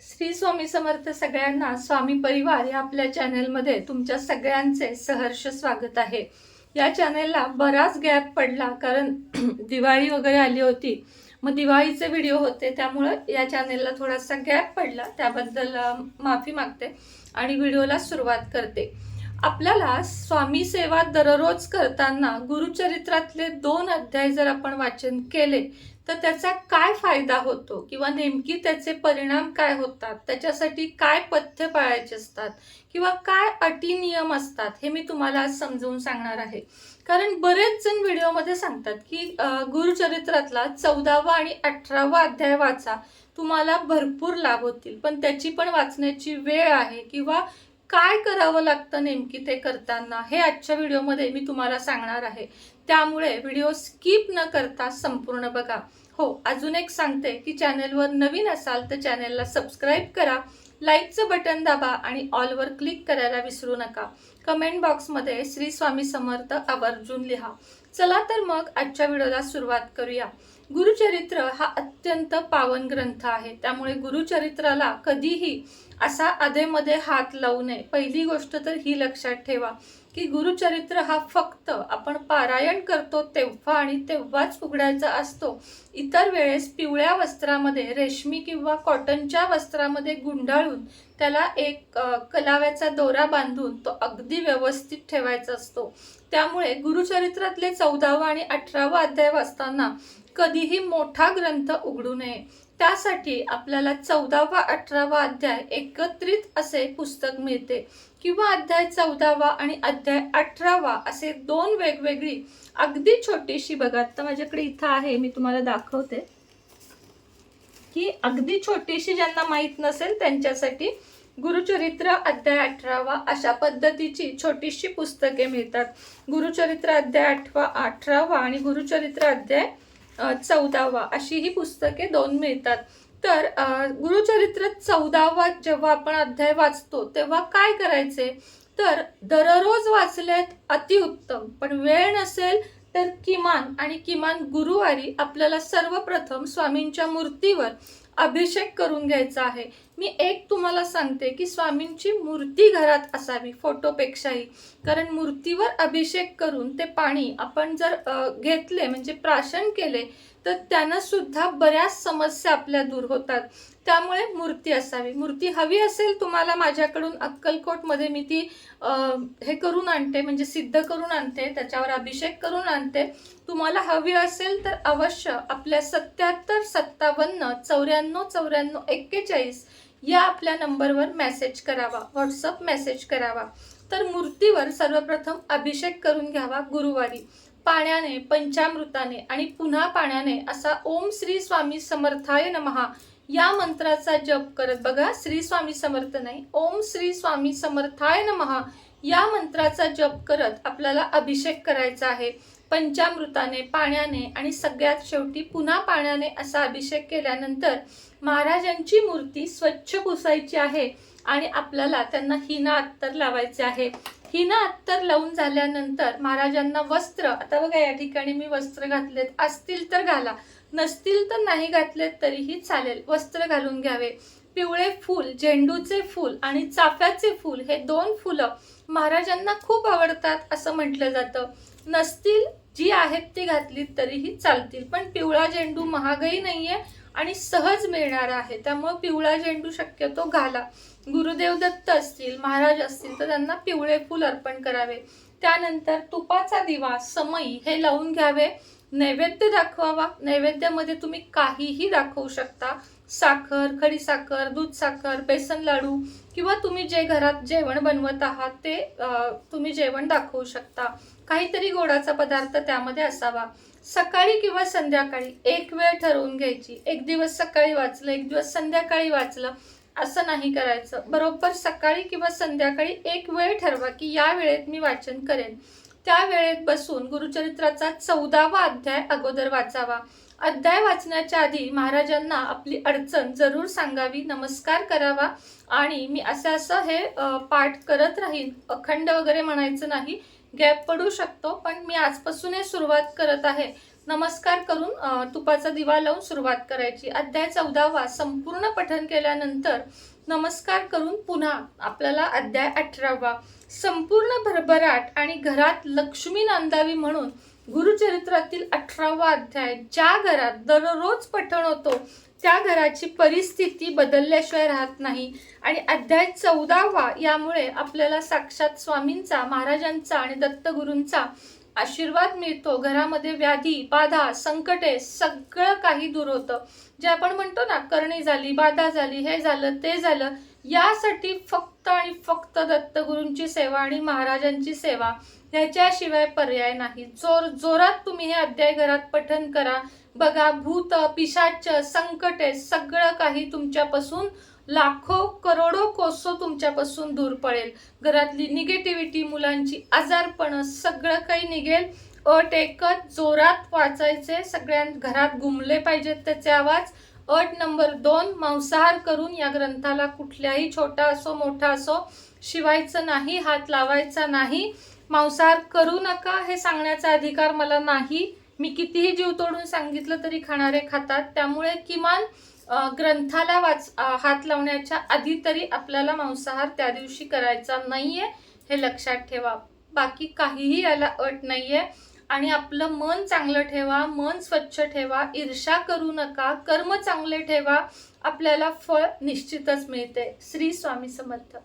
श्री स्वामी समर्थ सगळ्यांना स्वामी परिवार या आपल्या चॅनेलमध्ये तुमच्या सगळ्यांचे सहर्ष स्वागत आहे. या चॅनेलला बराच गॅप पडला कारण दिवाळी वगैरे आली होती. मग दिवाळीचे व्हिडिओ होते त्यामुळं या चॅनेलला थोडासा गॅप पडला. त्याबद्दल माफी मागते आणि व्हिडिओला सुरुवात करते. आपल्याला स्वामी सेवा दररोज करताना गुरुचरित्रातले दोन अध्याय जर आपण वाचन केले तर त्याचा काय फायदा होतो? किंवा नेमकी त्याचे परिणाम काय होतात? त्याच्यासाठी काय पथ्य पाळायचे असतात? किंवा काय अटी नियम असतात? हे मी तुम्हाला आज समजवून सांगणार आहे. कारण बरेच जण व्हिडिओमध्ये सांगतात की गुरुचरित्रातला चौदावा आणि अठरावा अध्याय वाचा. तुम्हाला भरपूर लाभ होतील. पण त्याची पण वाचण्याची वेळ आहे किंवा काय करावं लागतं नेमकी ते करताना? हे आजच्या व्हिडिओमध्ये मी तुम्हाला सांगणार आहे. त्यामुळे व्हिडिओ स्किप न करता संपूर्ण बघा. हो अजून एक सांगते की चॅनलवर नवीन असाल तर चॅनलला सबस्क्राईब करा लाईकचं बटन दाबा आणि ऑलवर क्लिक करायला विसरू नका. कमेंट बॉक्समध्ये श्री स्वामी समर्थ आवर्जून लिहा. चला तर मग आजच्या व्हिडिओला सुरुवात करूया. गुरुचरित्र हा अत्यंत पावन ग्रंथ आहे. त्यामुळे गुरुचरित्राला कधीही असा अधेमध्ये हात लावू नये. पहिली गोष्ट तर ही लक्षात ठेवा. की गुरुचरित्र हा फक्त आपण पारायण करतो तेव्हा आणि तेव्हाच उघडायचा असतो. इतर वेळेस पिवळ्या वस्त्रामध्ये रेशमी किंवा कॉटनच्या वस्त्रामध्ये गुंडाळून त्याला एक कलाव्याचा दोरा बांधून तो अगदी व्यवस्थित ठेवायचा असतो. त्यामुळे गुरुचरित्रातले चौदावा आणि अठरावा अध्याय वाचताना कधीही मोठा ग्रंथ उघडू नये. त्यासाठी आपल्याला चौदावा अठरावा अध्याय एकत्रित असे पुस्तक मिळते. किंवा अध्याय चौदावा आणि अध्याय अठरावा असे दोन वेगवेगळी अगदी छोटीशी बघा. आता माझ्याकडे इथं आहे मी तुम्हाला दाखवते. की अगदी छोटीशी ज्यांना माहीत नसेल त्यांच्यासाठी गुरुचरित्र अध्याय अठरावा अशा पद्धतीची छोटीशी पुस्तके मिळतात. गुरुचरित्र अध्याय आठवा अठरावा आणि गुरुचरित्र अध्याय चौदावा अशी ही पुस्तके दोन मिळतात. तर गुरुचरित्र चौदावा जेव्हा आपण अध्याय वाचतो तेव्हा काय करायचे? तर दररोज वाचलेत अतिउत्तम पण वेळ नसेल तर किमान आणि किमान गुरुवारी आपल्याला सर्वप्रथम स्वामींच्या मूर्तीवर अभिषेक करून घ्यायचा आहे. मी एक तुम्हाला सांगते की स्वामींची मूर्ती घरात असावी फोटोपेक्षाही. कारण मूर्तीवर अभिषेक करून ते पाणी आपण जर घेतले म्हणजे प्राशन केले तर त्यानं सुद्धा बऱ्याच समस्या आपल्या दूर होतात. त्यामुळे मूर्ती असावी. मूर्ती हवी असेल तुम्हाला माझ्याकडून अक्कलकोटमध्ये मी ती हे करून आणते म्हणजे सिद्ध करून आणते त्याच्यावर अभिषेक करून आणते. तुम्हाला हवी असेल तर अवश्य आपल्या सत्याहत्तर सत्तावन्न चौऱ्याण्णव चौऱ्याण्णव एक्केचाळीस या आपल्या नंबरवर मेसेज करावा व्हॉट्सअप मेसेज करावा. तर मूर्तीवर सर्वप्रथम अभिषेक करून घ्यावा गुरुवारी. पाण्याने पंचामृताने आणि पुन्हा पाण्याने असा ओम श्री स्वामी समर्थाय नमहा. या मंत्राचा जप करत बघा श्री स्वामी समर्थ नाही ओम श्री स्वामी समर्थाय नमहा. या मंत्राचा जप करत आपल्याला अभिषेक करायचा आहे. पंचामृताने पाण्याने आणि सगळ्यात शेवटी पुन्हा पाण्याने असा अभिषेक केल्यानंतर महाराजांची मूर्ती स्वच्छ पुसायची आहे आणि आपल्याला त्यांना हिना अत्तर लावायचे आहे. हिना अत्तर लावून झाल्यानंतर महाराजांना वस्त्र आता बघा या ठिकाणी मी वस्त्र घातलेत असतील तर घाला नसतील तर नाही घातलेत तरीही चालेल वस्त्र घालून घ्यावे. पिवळे फूल झेंडूचे फूल आणि चाफ्याचे फूल हे दोन फुलं महाराजांना खूप आवडतात असं म्हटलं जातं. नसतील जी आहेत ती घातलीत तरीही चालतील. पण पिवळा झेंडू महागही नाही आहे आणि सहज मिळणारा आहे. त्यामुळे पिवळा झेंडू शक्यतो घाला. गुरुदेव दत्त असतील महाराज असतील तर त्यांना पिवळे फूल अर्पण करावे. त्यानंतर तुपाचा दिवा समई हे लावून घ्यावे. नैवेद्य दाखवावा. नैवेद्यामध्ये तुम्ही काहीही दाखवू शकता. साखर खडी साखर दूध साखर बेसन लाडू किंवा तुम्ही जे घरात जेवण बनवत आहात ते तुम्ही जेवण दाखवू शकता. काहीतरी गोडाचा पदार्थ त्यामध्ये असावा. सकाळी किंवा संध्याकाळी एक वेळ ठरवून घ्यायची. एक दिवस सकाळी वाचलं एक दिवस संध्याकाळी वाचलं असं नाही करायचं. बरोबर सकाळी किंवा संध्याकाळी एक वेळ ठरवा की या वेळेत मी वाचन करेन. त्या वेळेत बसून गुरुचरित्राचा चौदावा अध्याय अगोदर वाचावा. अध्याय वाचण्याच्या आधी महाराजांना आपली अडचण जरूर सांगावी नमस्कार करावा. आणि मी असं असं हे पाठ करत राहीन. अखंड वगैरे म्हणायचं नाही गॅप पडू शकतो पण मी आजपासून हे सुरुवात करत आहे. नमस्कार करून तुपाचा दिवा लावून सुरुवात करायची. अध्याय चौदावा संपूर्ण पठन केल्यानंतर नमस्कार करून पुन्हा आपल्याला अध्याय अठरावा. संपूर्ण भरभराट आणि घरात लक्ष्मी नांदावी म्हणून गुरुचरित्रातील अठरावा अध्याय ज्या घरात दररोज पठण होतो त्या घराची परिस्थिती बदलल्याशिवाय राहत नाही. आणि अध्याय चौदावा यामुळे आपल्याला साक्षात स्वामींचा महाराजांचा आणि दत्तगुरूंचा आशीर्वाद मिळतो. घरामध्ये व्याधी बाधा संकटे सगळं काही दूर होतं. जे आपण म्हणतो ना करणी झाली बाधा झाली हे झालं ते झालं यासाठी फक्त आणि फक्त दत्तगुरूंची सेवा आणि महाराजांची सेवा ह्याच्याशिवाय पर्याय नाही. जोर जोरात तुम्ही हे अध्याय घरात पठन करा. बघा भूत पिशाच संकटे सगळं काही तुमच्यापासून लाखो करोडो कोसो तुमच्यापासून दूर पडेल. घरातली निगेटिव्हिटी मुलांची आजारपणं सगळं काही निघेल. अट एकच जोरात वाचायचे सगळ्यां घरात घुमले पाहिजेत त्याचे आवाज. अट नंबर दोन मांसाहार करून या ग्रंथाला कुठल्याही छोटा असो मोठा असो शिवायचं नाही हात लावायचा नाही. मांसाहार करू नका हे सांगण्याचा अधिकार मला नाही. मी कितीही जीव तोडून सांगितलं तरी खाणारे खातात. त्यामुळे किमान ग्रंथाला वाच हात लावण्याच्या आधी तरी आपल्याला मांसाहार त्या दिवशी करायचा नाहीये हे लक्षात ठेवा. बाकी काहीही याला अट नाही आहे आणि आपलं मन चांगलं ठेवा मन स्वच्छ ठेवा ईर्षा करू नका कर्म चांगले ठेवा आपल्याला फळ निश्चितच मिळते. श्री स्वामी समर्थ.